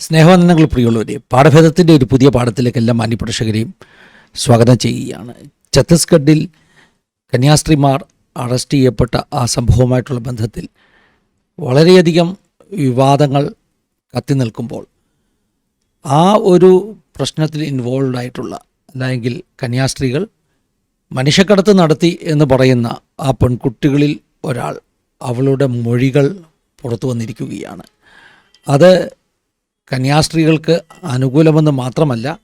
സ്നേഹവന്ദനങ്ങൾ പ്രിയുള്ളവരെ പാഠഭേദത്തിന്റെ ഒരു പുതിയ പാഠത്തിലേക്ക് എല്ലാ മാന്യപ്രേക്ഷകരെയും സ്വാഗതം ചെയ്യുകയാണ്. ഛത്തീസ്ഗഡിൽ കന്യാസ്ത്രീമാർ അറസ്റ്റ് ചെയ്യപ്പെട്ട ആ സംഭവവുമായിട്ടുള്ള ബന്ധത്തിൽ വളരെയധികം വിവാദങ്ങൾ കത്തി നിൽക്കുമ്പോൾ ആ ഒരു പ്രശ്നത്തിൽ ഇൻവോൾവ് ആയിട്ടുള്ള അല്ലെങ്കിൽ കന്യാസ്ത്രീകൾ മനുഷ്യക്കടത്ത് നടത്തി എന്ന് പറയുന്ന ആ പെൺകുട്ടികളിൽ ഒരാൾ അവളുടെ മൊഴികൾ പുറത്തു വന്നിരിക്കുകയാണ്. അത് കന്യാസ്ത്രീകൾക്ക് അനുകൂലമെന്ന് മാത്രമല്ല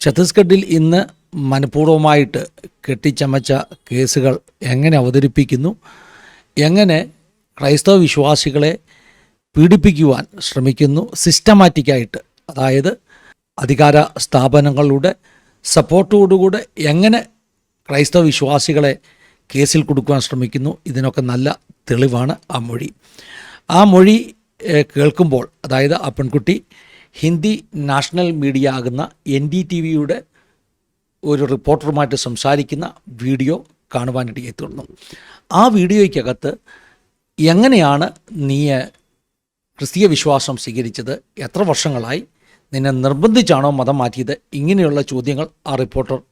ഛത്തീസ്ഗഡിൽ ഇന്ന് മനഃപൂർവമായിട്ട് കെട്ടിച്ചമച്ച കേസുകൾ എങ്ങനെ അവതരിപ്പിക്കുന്നു? എങ്ങനെ ക്രൈസ്തവ വിശ്വാസികളെ പീഡിപ്പിക്കുവാൻ ശ്രമിക്കുന്നു? സിസ്റ്റമാറ്റിക്കായിട്ട് അതായത് അധികാര സ്ഥാപനങ്ങളുടെ സപ്പോർട്ടോടുകൂടെ എങ്ങനെ ക്രൈസ്തവ വിശ്വാസികളെ കേസിൽ കൊടുക്കുവാൻ ശ്രമിക്കുന്നു? ഇതിനൊക്കെ നല്ല തെളിവാണ് ആ മൊഴി. ആ മൊഴി കേൾക്കുമ്പോൾ അതായത് ആ പെൺകുട്ടി ഹിന്ദി നാഷണൽ മീഡിയ ആകുന്ന എൻ ഡി ടി വിയുടെ ഒരു റിപ്പോർട്ടറുമായിട്ട് സംസാരിക്കുന്ന വീഡിയോ കാണുവാനിടയെ തീർന്നു ആ വീഡിയോയ്ക്കകത്ത് എങ്ങനെയാണ് നീ ക്രിസ്തീയ വിശ്വാസം സ്വീകരിച്ചത്? എത്ര വർഷങ്ങളായി? നിന്നെ നിർബന്ധിച്ചാണോ മതം മാറ്റിയത്? ഇങ്ങനെയുള്ള ചോദ്യങ്ങൾ ആ റിപ്പോർട്ടർ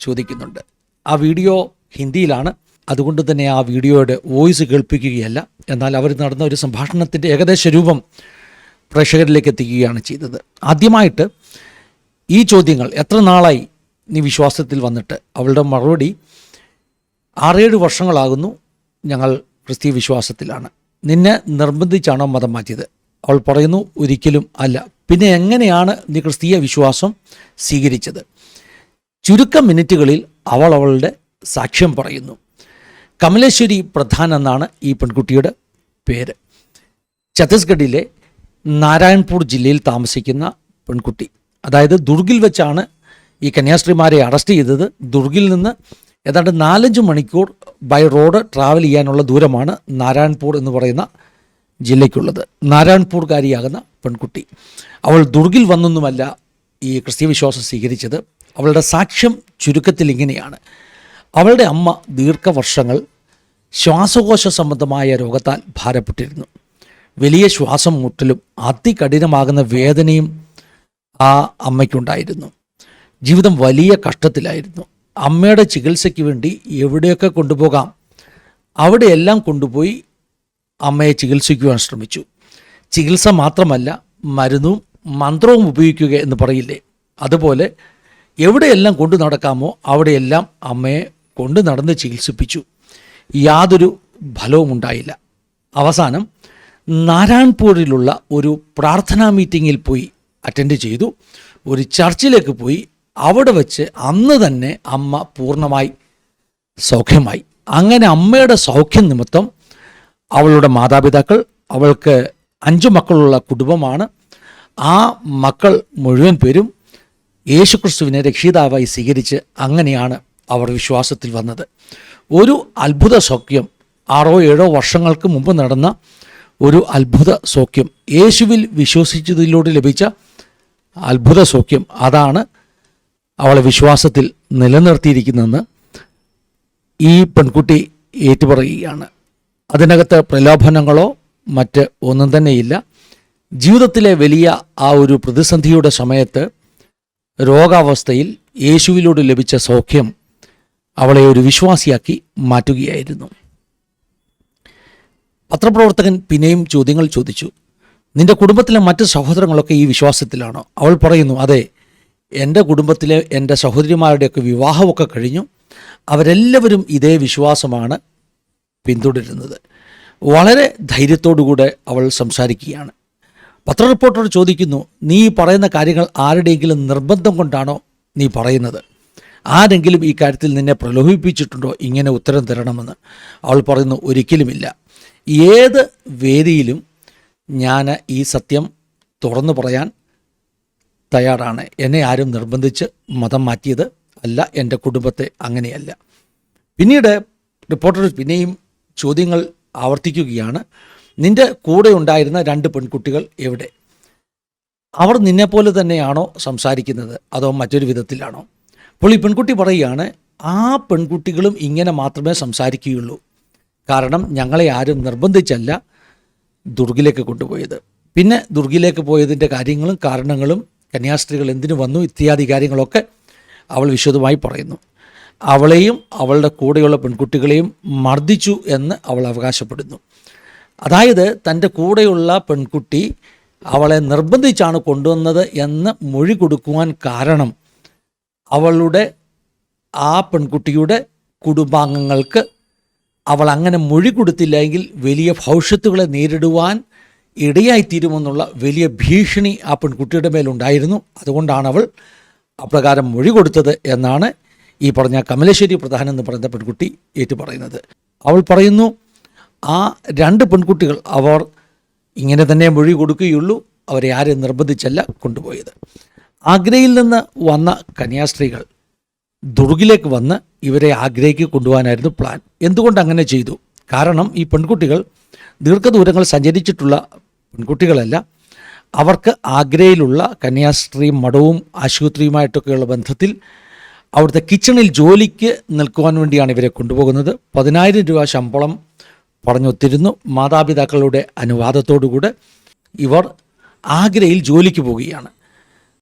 ചോദിക്കുന്നുണ്ട്. ആ വീഡിയോ ഹിന്ദിയിലാണ്. അതുകൊണ്ട് തന്നെ ആ വീഡിയോയുടെ വോയിസ് കേൾപ്പിക്കുകയല്ല. എന്നാൽ അവർ നടന്ന ഒരു സംഭാഷണത്തിന്റെ ഏകദേശ രൂപം പ്രേക്ഷകരിലേക്ക് എത്തിക്കുകയാണ് ചെയ്തത്. ആദ്യമായിട്ട് ഈ ചോദ്യങ്ങൾ എത്ര നാളായി നീ വിശ്വാസത്തിൽ വന്നിട്ട്? അവളുടെ മറുപടി ആറേഴ് വർഷങ്ങളാകുന്നു ഞങ്ങൾ ക്രിസ്തീയ വിശ്വാസത്തിലാണ്. നിന്നെ നിർബന്ധിച്ചാണോ മതം മാറ്റിയത്? അവൾ പറയുന്നു ഒരിക്കലും അല്ല. പിന്നെ എങ്ങനെയാണ് നീ ക്രിസ്തീയ വിശ്വാസം സ്വീകരിച്ചത്? ചുരുക്കം മിനിറ്റുകളിൽ അവൾ അവളുടെ സാക്ഷ്യം പറയുന്നു. കമലേശ്വരി പ്രധാൻ എന്നാണ് ഈ പെൺകുട്ടിയുടെ പേര്. ഛത്തീസ്ഗഡിലെ നാരായൺപൂർ ജില്ലയിൽ താമസിക്കുന്ന പെൺകുട്ടി. അതായത് ദുർഗിൽ വെച്ചാണ് ഈ കന്യാസ്ത്രീമാരെ അറസ്റ്റ് ചെയ്തത്. ദുർഗിൽ നിന്ന് ഏതാണ്ട് നാലഞ്ച് മണിക്കൂർ ബൈ റോഡ് ട്രാവൽ ചെയ്യാനുള്ള ദൂരമാണ് നാരായൺപൂർ എന്ന് പറയുന്ന ജില്ലയ്ക്കുള്ളത്. നാരായൺപൂർകാരിയാകുന്ന പെൺകുട്ടി. അവൾ ദുർഗിൽ വന്നൊന്നുമല്ല ഈ ക്രിസ്ത്യ വിശ്വാസം സ്വീകരിച്ചത്. അവളുടെ സാക്ഷ്യം ചുരുക്കത്തിൽ ഇങ്ങനെയാണ് അവളുടെ അമ്മ ദീർഘവർഷങ്ങൾ ശ്വാസകോശ സംബന്ധമായ രോഗത്താൽ ഭാരപ്പെട്ടിരുന്നു. വലിയ ശ്വാസം മുട്ടലും അതികഠിനമാകുന്ന വേദനയും ആ അമ്മയ്ക്കുണ്ടായിരുന്നു. ജീവിതം വലിയ കഷ്ടത്തിലായിരുന്നു. അമ്മയുടെ ചികിത്സയ്ക്ക് വേണ്ടി എവിടെയൊക്കെ കൊണ്ടുപോകാം അവിടെയെല്ലാം കൊണ്ടുപോയി അമ്മയെ ചികിത്സിക്കുവാൻ ശ്രമിച്ചു. ചികിത്സ മാത്രമല്ല മരുന്നും മന്ത്രവും ഉപയോഗിക്കുക എന്ന് പറയില്ലേ? അതുപോലെ എവിടെയെല്ലാം കൊണ്ടു നടക്കാമോ അവിടെയെല്ലാം അമ്മയെ കൊണ്ടു നടന്ന് ചികിത്സിപ്പിച്ചു. യാതൊരു ഫലവും ഉണ്ടായില്ല. അവസാനം നാരായൺപൂരിലുള്ള ഒരു പ്രാർത്ഥനാ മീറ്റിങ്ങിൽ പോയി അറ്റൻഡ് ചെയ്തു. ഒരു ചർച്ചിലേക്ക് പോയി. അവിടെ വെച്ച് അന്ന് തന്നെ അമ്മ പൂർണമായി സൗഖ്യമായി. അങ്ങനെ അമ്മയുടെ സൗഖ്യം നിമിത്തം അവളുടെ മാതാപിതാക്കൾ അവൾക്ക് അഞ്ചു മക്കളുള്ള കുടുംബമാണ്. ആ മക്കൾ മുഴുവൻ പേരും യേശുക്രിസ്തുവിനെ രക്ഷിതാവായി സ്വീകരിച്ച് അങ്ങനെയാണ് അവർ വിശ്വാസത്തിൽ വന്നത്. ഒരു അത്ഭുത സൗഖ്യം. ആറോ ഏഴോ വർഷങ്ങൾക്ക് മുമ്പ് നടന്ന ഒരു അത്ഭുത സൗഖ്യം. യേശുവിൽ വിശ്വസിച്ചതിലൂടെ ലഭിച്ച അത്ഭുത സൗഖ്യം അതാണ് അവളെ വിശ്വാസത്തിൽ നിലനിർത്തിയിരിക്കുന്നതെന്ന് ഈ പെൺകുട്ടി ഏറ്റുപറയുകയാണ്. അതിനകത്ത് പ്രലോഭനങ്ങളോ മറ്റ് ഒന്നും തന്നെയില്ല. ജീവിതത്തിലെ വലിയ ആ ഒരു പ്രതിസന്ധിയുടെ സമയത്ത് രോഗാവസ്ഥയിൽ യേശുവിലൂടെ ലഭിച്ച സൗഖ്യം അവളെ ഒരു വിശ്വാസിയാക്കി മാറ്റുകയായിരുന്നു. പത്രപ്രവർത്തകൻ പിന്നെയും ചോദ്യങ്ങൾ ചോദിച്ചു. നിന്റെ കുടുംബത്തിലെ മറ്റ് സഹോദരങ്ങളൊക്കെ ഈ വിശ്വാസത്തിലാണോ. അവൾ പറയുന്നു അതെ എന്റെ കുടുംബത്തിലെ എന്റെ സഹോദരിമാരുടെയൊക്കെ വിവാഹമൊക്കെ കഴിഞ്ഞു. അവരെല്ലാവരും ഇതേ വിശ്വാസമാണ് പിന്തുടരുന്നത്. വളരെ ധൈര്യത്തോടുകൂടെ അവൾ സംസാരിക്കുകയാണ്. പത്ര റിപ്പോർട്ടർ ചോദിക്കുന്നു നീ പറയുന്ന കാര്യങ്ങൾ ആരുടെയെങ്കിലും നിർബന്ധം കൊണ്ടാണോ നീ പറയുന്നത്? ആരെങ്കിലും ഈ കാര്യത്തിൽ നിന്നെ പ്രലോഭിപ്പിച്ചിട്ടുണ്ടോ? ഇങ്ങനെ ഉത്തരം തരണമെന്ന്. അവൾ പറയുന്നു ഒരിക്കലുമില്ല. ഏത് വേദിയിലും ഞാൻ ഈ സത്യം തുറന്നു പറയാൻ തയ്യാറാണ്. എന്നെ ആരും നിർബന്ധിച്ച് മതം മാറ്റിയത് അല്ല. എന്റെ കുടുംബത്തെ അങ്ങനെയല്ല. പിന്നീട് റിപ്പോർട്ടർ പിന്നെയും ചോദ്യങ്ങൾ ആവർത്തിക്കുകയാണ്. നിന്റെ കൂടെ ഉണ്ടായിരുന്ന രണ്ട് പെൺകുട്ടികൾ എവിടെ? അവർ നിന്നെപ്പോലെ തന്നെയാണോ സംസാരിക്കുന്നത്? അതോ മറ്റൊരു വിധത്തിലാണോ? അപ്പോൾ ഈ പെൺകുട്ടി പറയുകയാണ് ആ പെൺകുട്ടികളും ഇങ്ങനെ മാത്രമേ സംസാരിക്കുകയുള്ളൂ. കാരണം ഞങ്ങളെ ആരും നിർബന്ധിച്ചല്ല ദുർഗിലേക്ക് കൊണ്ടുപോയത്. പിന്നെ ദുർഗിലേക്ക് പോയതിന്റെ കാര്യങ്ങളും കാരണങ്ങളും കന്യാസ്ത്രീകൾ എന്തിനു വന്നു ഇത്യാദി കാര്യങ്ങളൊക്കെ അവൾ വിശദമായി പറയുന്നു. അവളെയും അവളുടെ കൂടെയുള്ള പെൺകുട്ടികളെയും മർദ്ദിച്ചു എന്ന് അവൾ അവകാശപ്പെടുന്നു. അതായത് തന്റെ കൂടെയുള്ള പെൺകുട്ടി അവളെ നിർബന്ധിച്ചാണ് കൊണ്ടുവന്നത് എന്ന് മൊഴി കൊടുക്കുവാൻ കാരണം അവളുടെ ആ പെൺകുട്ടിയുടെ കുടുംബാംഗങ്ങൾക്ക് അവൾ അങ്ങനെ മൊഴി കൊടുത്തില്ലെങ്കിൽ വലിയ ഭവിഷ്യത്തുകളെ നേരിടുവാൻ ഇടയായിത്തീരുമെന്നുള്ള വലിയ ഭീഷണി ആ പെൺകുട്ടിയുടെ മേലുണ്ടായിരുന്നു. അതുകൊണ്ടാണ് അവൾ അപ്രകാരം മൊഴി കൊടുത്തത് എന്നാണ് ഈ പറഞ്ഞ കമലേശ്വരി പ്രധാൻ എന്ന് പറയുന്ന പെൺകുട്ടി ഏറ്റു പറയുന്നത് അവൾ പറയുന്നു ആ രണ്ട് പെൺകുട്ടികൾ അവർ ഇങ്ങനെ തന്നെ മൊഴി കൊടുക്കുകയുള്ളൂ. അവരെ ആരും നിർബന്ധിച്ചല്ല കൊണ്ടുപോയത്. ആഗ്രയിൽ നിന്ന് വന്ന കന്യാസ്ത്രീകൾ ദുർഗിലേക്ക് വന്ന് ഇവരെ ആഗ്രയ്ക്ക് കൊണ്ടുപോകാനായിരുന്നു പ്ലാൻ എന്തുകൊണ്ട് അങ്ങനെ ചെയ്തു? കാരണം ഈ പെൺകുട്ടികൾ ദീർഘദൂരങ്ങൾ സഞ്ചരിച്ചിട്ടുള്ള പെൺകുട്ടികളല്ല അവർക്ക് ആഗ്രയിലുള്ള കന്യാസ്ത്രീ മഠവും ആശുപത്രിയുമായിട്ടൊക്കെയുള്ള ബന്ധത്തിൽ അവിടുത്തെ കിച്ചണിൽ ജോലിക്ക് നിൽക്കുവാൻ വേണ്ടിയാണ് ഇവരെ കൊണ്ടുപോകുന്നത്. പതിനായിരം രൂപ ശമ്പളം പറഞ്ഞൊത്തിരുന്നു. മാതാപിതാക്കളുടെ അനുവാദത്തോടുകൂടെ ഇവർ ആഗ്രയിൽ ജോലിക്ക് പോവുകയാണ്.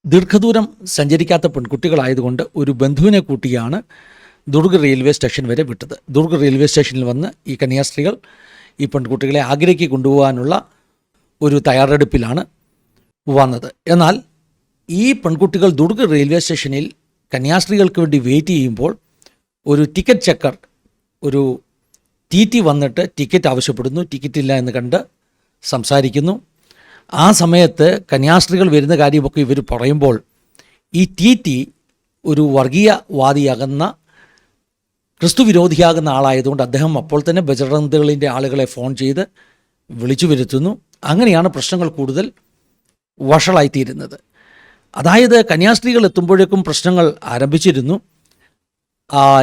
ദീർഘദൂരം സഞ്ചരിക്കാത്ത പെൺകുട്ടികളായതുകൊണ്ട് ഒരു ബന്ധുവിനെ കൂട്ടിയാണ് ദുർഗ് റെയിൽവേ സ്റ്റേഷൻ വരെ വിട്ടത്. ദുർഗ് റെയിൽവേ സ്റ്റേഷനിൽ വന്ന് ഈ കന്യാസ്ത്രീകൾ ഈ പെൺകുട്ടികളെ ആഗ്രയ്ക്ക് കൊണ്ടുപോകാനുള്ള ഒരു തയ്യാറെടുപ്പിലാണ് വന്നത്. എന്നാൽ ഈ പെൺകുട്ടികൾ ദുർഗ് റെയിൽവേ സ്റ്റേഷനിൽ കന്യാസ്ത്രീകൾക്ക് വേണ്ടി വെയിറ്റ് ചെയ്യുമ്പോൾ ഒരു ടിക്കറ്റ് ചെക്കർ ഒരു ടി ടി വന്നിട്ട് ടിക്കറ്റ് ആവശ്യപ്പെടുന്നു. ടിക്കറ്റ് ഇല്ല എന്ന് കണ്ട് സംസാരിക്കുന്നു. ആ സമയത്ത് കന്യാസ്ത്രീകൾ വരുന്ന കാര്യമൊക്കെ ഇവർ പറയുമ്പോൾ ഈ ടി ടി ഒരു വർഗീയവാദിയാകുന്ന ക്രിസ്തു വിരോധിയാകുന്ന ആളായതുകൊണ്ട് അദ്ദേഹം അപ്പോൾ തന്നെ ബജറന്തകളിന്റെ ആളുകളെ ഫോൺ ചെയ്ത് വിളിച്ചു വരുത്തുന്നു. അങ്ങനെയാണ് പ്രശ്നങ്ങൾ കൂടുതൽ വഷളായിത്തീരുന്നത്. അതായത് കന്യാസ്ത്രീകൾ എത്തുമ്പോഴേക്കും പ്രശ്നങ്ങൾ ആരംഭിച്ചിരുന്നു.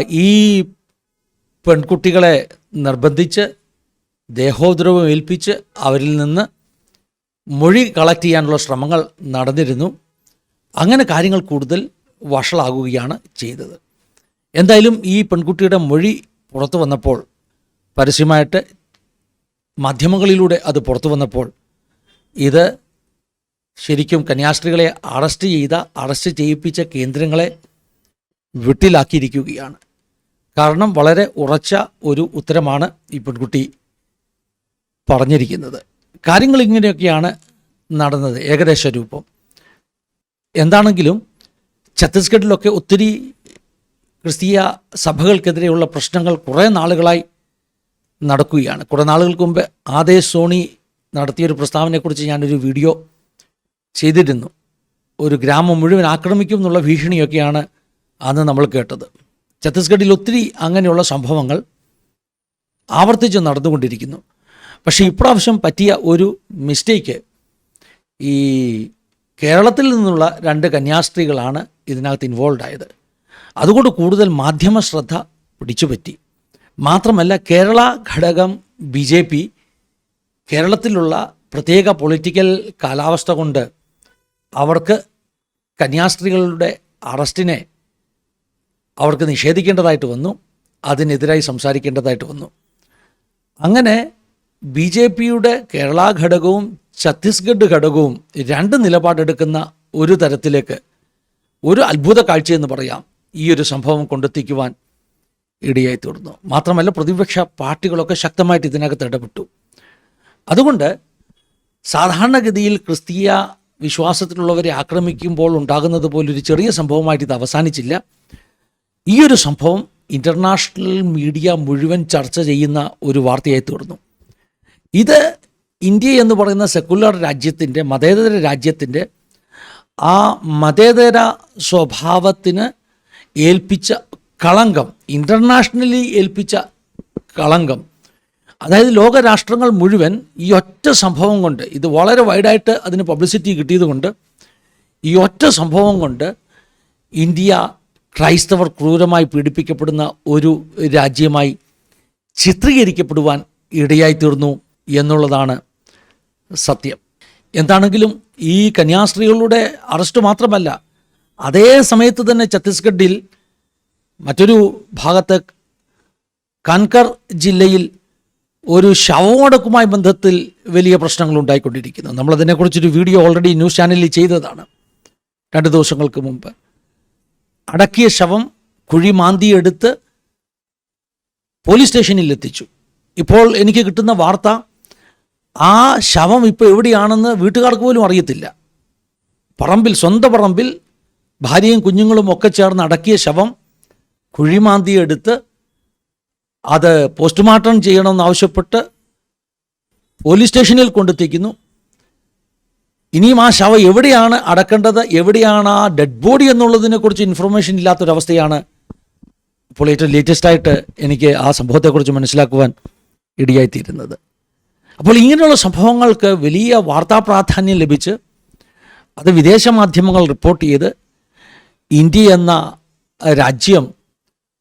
ഈ പെൺകുട്ടികളെ നിർബന്ധിച്ച് ദേഹോദ്രവം ഏൽപ്പിച്ച് അവരിൽ നിന്ന് മൊഴി കളക്ട് ചെയ്യാനുള്ള ശ്രമങ്ങൾ നടന്നിരുന്നു. അങ്ങനെ കാര്യങ്ങൾ കൂടുതൽ വഷളാകുകയാണ് ചെയ്തത്. എന്തായാലും ഈ പെൺകുട്ടിയുടെ മൊഴി പുറത്തു വന്നപ്പോൾ പരസ്യമായിട്ട് മാധ്യമങ്ങളിലൂടെ അത് പുറത്തു വന്നപ്പോൾ ഇത് ശരിക്കും കന്യാസ്ത്രീകളെ അറസ്റ്റ് ചെയ്ത അറസ്റ്റ് ചെയ്യിപ്പിച്ച കേന്ദ്രങ്ങളെ വിട്ടിലാക്കിയിരിക്കുകയാണ്. കാരണം വളരെ ഉറച്ച ഒരു ഉത്തരമാണ് ഈ പെൺകുട്ടി പറഞ്ഞിരിക്കുന്നത്. കാര്യങ്ങൾ ഇങ്ങനെയൊക്കെയാണ് നടന്നത് ഏകദേശ രൂപം. എന്താണെങ്കിലും ഛത്തീസ്ഗഡിലൊക്കെ ഒത്തിരി ക്രിസ്തീയ സഭകൾക്കെതിരെയുള്ള പ്രശ്നങ്ങൾ കുറേ നാളുകളായി നടക്കുകയാണ്. കുറേ നാളുകൾക്ക് മുമ്പ് ആദേ സോണി നടത്തിയൊരു പ്രസ്താവനയെക്കുറിച്ച് ഞാനൊരു വീഡിയോ ചെയ്തിരുന്നു. ഒരു ഗ്രാമം മുഴുവൻ ആക്രമിക്കും എന്നുള്ള ഭീഷണിയൊക്കെയാണ് അന്ന് നമ്മൾ കേട്ടത്. ഛത്തീസ്ഗഡിൽ ഒത്തിരി അങ്ങനെയുള്ള സംഭവങ്ങൾ ആവർത്തിച്ച് നടന്നുകൊണ്ടിരിക്കുന്നു. പക്ഷേ ഇപ്രാവശ്യം പറ്റിയ ഒരു മിസ്റ്റേക്ക് ഈ കേരളത്തിൽ നിന്നുള്ള രണ്ട് കന്യാസ്ത്രീകളാണ് ഇതിനകത്ത് ഇൻവോൾവ് ആയത്. അതുകൊണ്ട് കൂടുതൽ മാധ്യമ ശ്രദ്ധ പിടിച്ചുപറ്റി. മാത്രമല്ല കേരള ഘടകം ബി ജെ പി കേരളത്തിലുള്ള പ്രത്യേക പൊളിറ്റിക്കൽ കാലാവസ്ഥ കൊണ്ട് അവർക്ക് കന്യാസ്ത്രീകളുടെ അറസ്റ്റിനെ അവർക്ക് നിഷേധിക്കേണ്ടതായിട്ട് വന്നു അതിനെതിരായി സംസാരിക്കേണ്ടതായിട്ട് വന്നു. അങ്ങനെ ബി ജെ പിയുടെ കേരള ഘടകവും ഛത്തീസ്ഗഡ് ഘടകവും രണ്ട് നിലപാടെടുക്കുന്ന ഒരു തരത്തിലേക്ക് ഒരു അത്ഭുത കാഴ്ചയെന്ന് പറയാം ഈ ഒരു സംഭവം കൊണ്ടെത്തിക്കുവാൻ ഇടയായി തീർന്നു. മാത്രമല്ല പ്രതിപക്ഷ പാർട്ടികളൊക്കെ ശക്തമായിട്ട് ഇതിനകത്ത് ഇടപെട്ടു. അതുകൊണ്ട് സാധാരണഗതിയിൽ ക്രിസ്തീയ വിശ്വാസത്തിലുള്ളവരെ ആക്രമിക്കുമ്പോൾ ഉണ്ടാകുന്നത് പോലൊരു ചെറിയ സംഭവമായിട്ട് ഇത് അവസാനിച്ചില്ല. ഈ ഒരു സംഭവം ഇന്റർനാഷണൽ മീഡിയ മുഴുവൻ ചർച്ച ചെയ്യുന്ന ഒരു വാർത്തയായി തീർന്നു. ഇത് ഇന്ത്യ എന്ന് പറയുന്ന സെക്കുലർ രാജ്യത്തിന്റെ മതേതര രാജ്യത്തിന്റെ ആ മതേതര സ്വഭാവത്തിന് ഏൽപ്പിച്ച കളങ്കം ഇന്റർനാഷണലി ഏൽപ്പിച്ച കളങ്കം അതായത് ലോകരാഷ്ട്രങ്ങൾ മുഴുവൻ ഈ ഒറ്റ സംഭവം കൊണ്ട് ഇത് വളരെ വൈഡായിട്ട് അതിന് പബ്ലിസിറ്റി കിട്ടിയതുകൊണ്ട് ഈ ഒറ്റ സംഭവം കൊണ്ട് ഇന്ത്യ ക്രൈസ്തവർ ക്രൂരമായി പീഡിപ്പിക്കപ്പെടുന്ന ഒരു രാജ്യമായി ചിത്രീകരിക്കപ്പെടുവാൻ ഇടയായി തീർന്നു എന്നുള്ളതാണ് സത്യം. എന്താണെങ്കിലും ഈ കന്യാസ്ത്രീകളുടെ അറസ്റ്റ് മാത്രമല്ല അതേ സമയത്ത് തന്നെ ഛത്തീസ്ഗഡിൽ മറ്റൊരു ഭാഗത്ത് കൻകർ ജില്ലയിൽ ഒരു ശവമടക്കുമായി ബന്ധത്തിൽ വലിയ പ്രശ്നങ്ങൾ ഉണ്ടായിക്കൊണ്ടിരിക്കുന്നു. നമ്മളതിനെക്കുറിച്ചൊരു വീഡിയോ ഓൾറെഡി ന്യൂസ് ചാനലിൽ ചെയ്തതാണ്. രണ്ട് ദിവസങ്ങൾക്ക് മുമ്പ്. അടക്കിയ ശവം കുഴി മാന്തിയെടുത്ത് പോലീസ് സ്റ്റേഷനിൽ എത്തിച്ചു ഇപ്പോൾ എനിക്ക് കിട്ടുന്ന വാർത്ത ആ ശവം ഇപ്പോൾ എവിടെയാണെന്ന് വീട്ടുകാർക്ക് പോലും അറിയത്തില്ല. പറമ്പിൽ സ്വന്തം പറമ്പിൽ ഭാര്യയും കുഞ്ഞുങ്ങളും ഒക്കെ ചേർന്ന് അടക്കിയ ശവം കുഴിമാന്തിയെടുത്ത് അത് പോസ്റ്റ്മോർട്ടം ചെയ്യണമെന്ന് ആവശ്യപ്പെട്ട് പോലീസ് സ്റ്റേഷനിൽ കൊണ്ടെത്തിക്കുന്നു. ഇനിയും ആ ശവം എവിടെയാണ് അടക്കേണ്ടത്? എവിടെയാണ് ആ ഡെഡ് ബോഡി എന്നുള്ളതിനെക്കുറിച്ച് ഇൻഫർമേഷൻ ഇല്ലാത്തൊരവസ്ഥയാണ് ഇപ്പോൾ ഏറ്റവും ലേറ്റസ്റ്റായിട്ട് എനിക്ക് ആ സംഭവത്തെക്കുറിച്ച് മനസ്സിലാക്കുവാൻ ഇടയായിത്തീരുന്നത്. അപ്പോൾ ഇങ്ങനെയുള്ള സംഭവങ്ങൾക്ക് വലിയ വാർത്താ പ്രാധാന്യം ലഭിച്ച് അത് വിദേശ മാധ്യമങ്ങൾ റിപ്പോർട്ട് ചെയ്ത് ഇന്ത്യ എന്ന രാജ്യം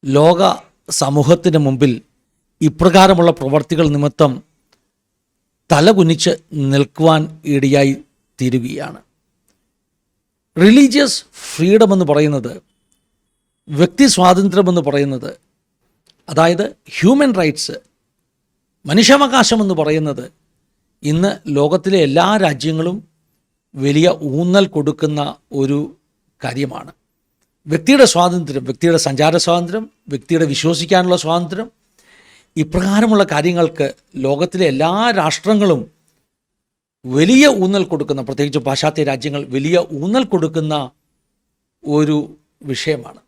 ലോക സമൂഹത്തിന് മുമ്പിൽ ഇപ്രകാരമുള്ള പ്രവർത്തികൾ നിമിത്തം തലകുനിച്ച് നിൽക്കുവാൻ ഇടയായി തീരുകയാണ്. റിലീജിയസ് ഫ്രീഡം എന്ന് പറയുന്നത് വ്യക്തി സ്വാതന്ത്ര്യം എന്ന് പറയുന്നത് അതായത് ഹ്യൂമൻ റൈറ്റ്സ് മനുഷ്യാവകാശം എന്ന് പറയുന്നത് ഇന്ന് ലോകത്തിലെ എല്ലാ രാജ്യങ്ങളും വലിയ ഊന്നൽ കൊടുക്കുന്ന ഒരു കാര്യമാണ്. വ്യക്തിയുടെ സ്വാതന്ത്ര്യം വ്യക്തിയുടെ സഞ്ചാര സ്വാതന്ത്ര്യം വ്യക്തിയുടെ വിശ്വസിക്കാനുള്ള സ്വാതന്ത്ര്യം ഇപ്രകാരമുള്ള കാര്യങ്ങൾക്ക് ലോകത്തിലെ എല്ലാ രാഷ്ട്രങ്ങളും വലിയ ഊന്നൽ കൊടുക്കുന്ന പ്രത്യേകിച്ച് പാശ്ചാത്യ രാജ്യങ്ങൾ വലിയ ഊന്നൽ കൊടുക്കുന്ന ഒരു വിഷയമാണ്.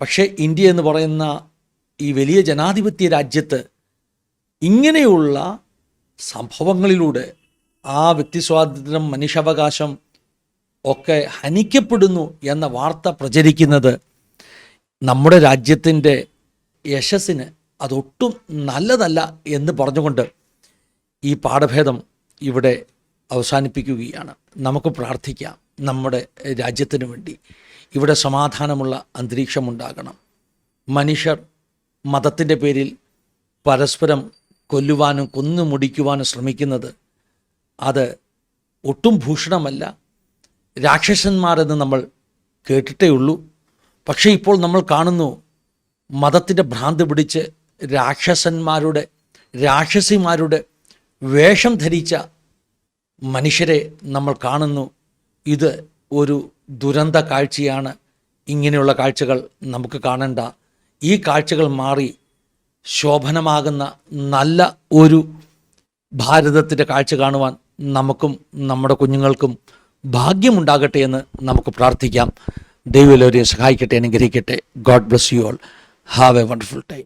പക്ഷേ ഇന്ത്യ എന്ന് പറയുന്ന ഈ വലിയ ജനാധിപത്യ രാജ്യത്ത് ഇങ്ങനെയുള്ള സംഭവങ്ങളിലൂടെ ആ വ്യക്തി സ്വാതന്ത്ര്യം മനുഷ്യാവകാശം ഒക്കെ ഹനിക്കപ്പെടുന്നു എന്ന വാർത്ത പ്രചരിക്കുന്നത് നമ്മുടെ രാജ്യത്തിന്റെ യശസ്സിന് അതൊട്ടും നല്ലതല്ല എന്ന് പറഞ്ഞുകൊണ്ട് ഈ പാഠഭേദം ഇവിടെ അവസാനിപ്പിക്കുകയാണ്. നമുക്ക് പ്രാർത്ഥിക്കാം നമ്മുടെ രാജ്യത്തിനു വേണ്ടി. ഇവിടെ സമാധാനമുള്ള അന്തരീക്ഷമുണ്ടാകണം മനുഷ്യർ മതത്തിന്റെ പേരിൽ പരസ്പരം കൊല്ലുവാനും കൊന്നു മുടിക്കുവാനും ശ്രമിക്കുന്നത് അത് ഒട്ടും ഭൂഷണമല്ല. രാക്ഷസന്മാരെന്ന് നമ്മൾ കേട്ടിട്ടേ ഉള്ളൂ. പക്ഷേ ഇപ്പോൾ നമ്മൾ കാണുന്നു മതത്തിന്റെ ഭ്രാന്ത് പിടിച്ച് രാക്ഷസന്മാരുടെ രാക്ഷസിമാരുടെ വേഷം ധരിച്ച മനുഷ്യരെ നമ്മൾ കാണുന്നു. ഇത് ഒരു ദുരന്ത കാഴ്ചയാണ്. ഇങ്ങനെയുള്ള കാഴ്ചകൾ നമുക്ക് കാണണ്ട. ഈ കാഴ്ചകൾ മാറി ശോഭനമാകുന്ന നല്ല ഒരു ഭാരതത്തിന്റെ കാഴ്ച കാണുവാൻ നമുക്കും നമ്മുടെ കുഞ്ഞുങ്ങൾക്കും ഭാഗ്യമുണ്ടാകട്ടെ എന്ന് നമുക്ക് പ്രാർത്ഥിക്കാം. ദൈവം എല്ലാവരെയും സഹായിക്കട്ടെ അനുഗ്രഹിക്കട്ടെ. God bless you all have a wonderful time